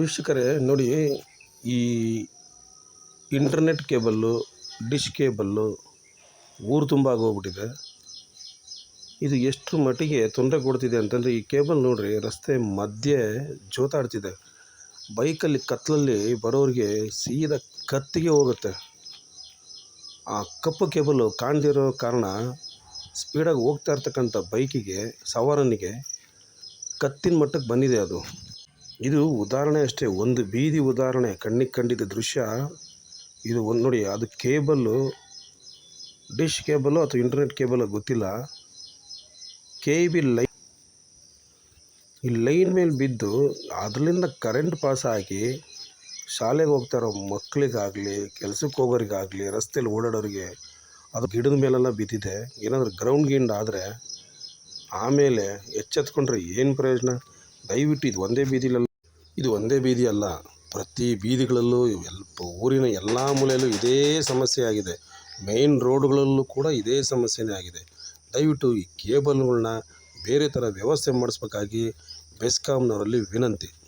ವೀಕ್ಷಕರೇ, ನೋಡಿ, ಈ ಇಂಟರ್ನೆಟ್ ಕೇಬಲ್ಲು, ಡಿಶ್ ಕೇಬಲ್ಲು ಊರು ತುಂಬ ಆಗೋಗ್ಬಿಟ್ಟಿದೆ. ಇದು ಎಷ್ಟು ಮಟ್ಟಿಗೆ ತೊಂದರೆ ಕೊಡ್ತಿದೆ ಅಂತಂದರೆ, ಈ ಕೇಬಲ್ ನೋಡ್ರಿ, ರಸ್ತೆ ಮಧ್ಯೆ ಜೋತಾಡ್ತಿದೆ. ಬೈಕಲ್ಲಿ, ಕತ್ತಲಲ್ಲಿ ಬರೋರಿಗೆ ಸೀದಾ ಕತ್ತಿಗೆ ಹೋಗುತ್ತೆ. ಆ ಕಪ್ಪು ಕೇಬಲ್ಲು ಕಾಣದಿರೋ ಕಾರಣ ಸ್ಪೀಡಾಗಿ ಹೋಗ್ತಾ ಇರ್ತಕ್ಕಂಥ ಬೈಕಿಗೆ, ಸವಾರನಿಗೆ ಕತ್ತಿನ ಮಟ್ಟಕ್ಕೆ ಬಂದಿದೆ ಅದು. ಇದು ಉದಾಹರಣೆ ಅಷ್ಟೇ, ಒಂದು ಬೀದಿ ಉದಾಹರಣೆ, ಕಣ್ಣಿಗೆ ಕಂಡಿದ್ದ ದೃಶ್ಯ. ಇದು ಒಂದು ನೋಡಿ, ಅದು ಕೇಬಲ್ಲು ಡಿಶ್ ಕೇಬಲ್ಲು ಅಥವಾ ಇಂಟರ್ನೆಟ್ ಕೇಬಲ್ ಗೊತ್ತಿಲ್ಲ. ಕೆ ಬಿ ಲೈನ್ ಈ ಲೈನ್ ಮೇಲೆ ಬಿದ್ದು ಅದರಿಂದ ಕರೆಂಟ್ ಪಾಸ್ ಆಗಿ ಶಾಲೆಗೆ ಹೋಗ್ತಾ ಇರೋ ಮಕ್ಕಳಿಗಾಗಲಿ ಕೆಲಸಕ್ಕೆ ಹೋಗೋರಿಗಾಗಲಿ ರಸ್ತೆಯಲ್ಲಿ ಓಡಾಡೋರಿಗೆ ಅದು ಗಿಡದ ಮೇಲೆಲ್ಲ ಬಿದ್ದಿದೆ. ಏನಾದರೂ ಗ್ರೌಂಡ್ ಗಿಂಡ್ ಆದರೆ ಆಮೇಲೆ ಎಚ್ಚೆತ್ಕೊಂಡ್ರೆ ಏನು ಪ್ರಯೋಜನ? ದಯವಿಟ್ಟು ಇದು ಒಂದೇ ಬೀದಿಲಲ್ಲ. ಇದು ಒಂದೇ ಬೀದಿ ಅಲ್ಲ. ಪ್ರತಿ ಬೀದಿಗಳಲ್ಲೂ ಎಲ್ ಊರಿನ ಎಲ್ಲ ಮೂಲೆಯಲ್ಲೂ ಇದೇ ಸಮಸ್ಯೆ ಆಗಿದೆ. ಮೇಯ್ನ್ ರೋಡ್ಗಳಲ್ಲೂ ಕೂಡ ಇದೇ ಸಮಸ್ಯೆನೇ ಆಗಿದೆ. ದಯವಿಟ್ಟು ಈ ಕೇಬಲ್ಗಳನ್ನ ಬೇರೆ ಥರ ವ್ಯವಸ್ಥೆ ಮಾಡಿಸ್ಬೇಕಾಗಿ ಬೆಸ್ಕಾಮ್ನವರಲ್ಲಿ ವಿನಂತಿ.